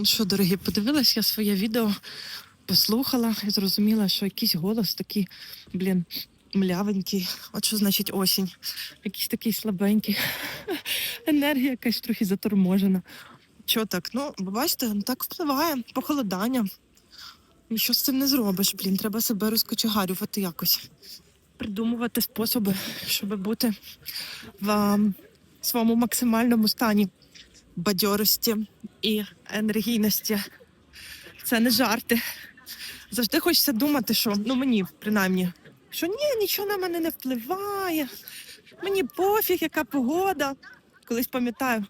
Ну що, дорогі, подивилась я своє відео, послухала і зрозуміла, що якийсь голос такий, блін, млявенький. От що значить осінь. Якийсь такий слабенький. Енергія якась трохи заторможена. Чого так? Ну, бачите, ну, так впливає похолодання. Нічого з цим не зробиш, блін. Треба себе розкочегарювати якось. Придумувати способи, щоб бути в своєму максимальному стані бадьорості і енергійності. Це не жарти. Завжди хочеться думати, що ну мені принаймні, що ні, нічого на мене не впливає. Мені пофіг, яка погода. Колись пам'ятаю,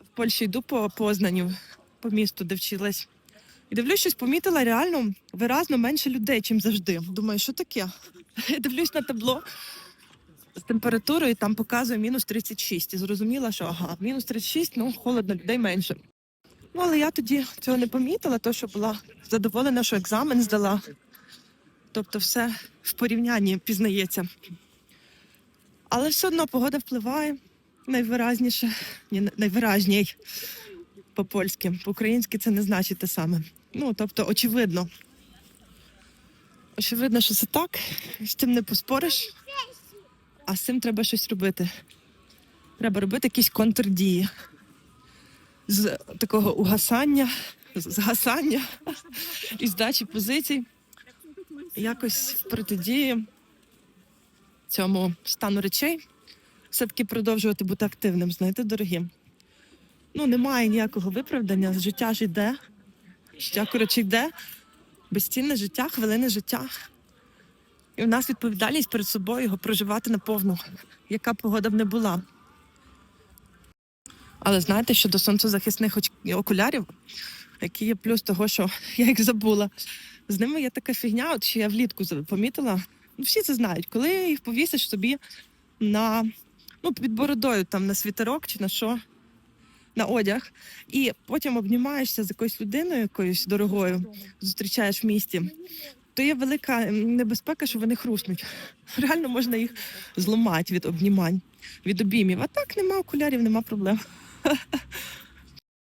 в Польщі йду по Познаню, по місту, де вчилась. І дивлюсь, щось помітила реально виразно менше людей, чим завжди. Думаю, що таке? Дивлюсь на табло з температурою, там показує мінус 36. І зрозуміла, що ага, мінус 36, ну холодно, людей менше. Ну, але я тоді цього не помітила, то що була задоволена, що екзамен здала. Тобто все в порівнянні пізнається. Але все одно погода впливає найвиразніше, ні, найвиразній по-польськи. По-українськи це не значить те саме. Ну, тобто, очевидно. Очевидно, що це так, з цим не поспориш, а з цим треба щось робити. Треба робити якісь контрдії з такого угасання, згасання і здачі позицій. Якось протидії цьому стану речей все-таки продовжувати бути активним, знаєте, дорогі. Ну, немає ніякого виправдання. Життя ж йде, життя коротше йде, безцінне життя, хвилини життя. І у нас відповідальність перед собою його проживати наповну, яка б погода б не була. Але знаєте, що до сонцезахисних окулярів, які є плюс того, що я їх забула. З ними є така фігня, от що я влітку помітила. Ну, всі це знають, коли їх повісиш собі на ну, під бородою, там на світерок чи на що, на одяг, і потім обнімаєшся з якоюсь людиною, якоюсь дорогою, зустрічаєш в місті, то є велика небезпека, що вони хруснуть. Реально можна їх зламати від обнімань, від обіймів. А так нема окулярів, нема проблем.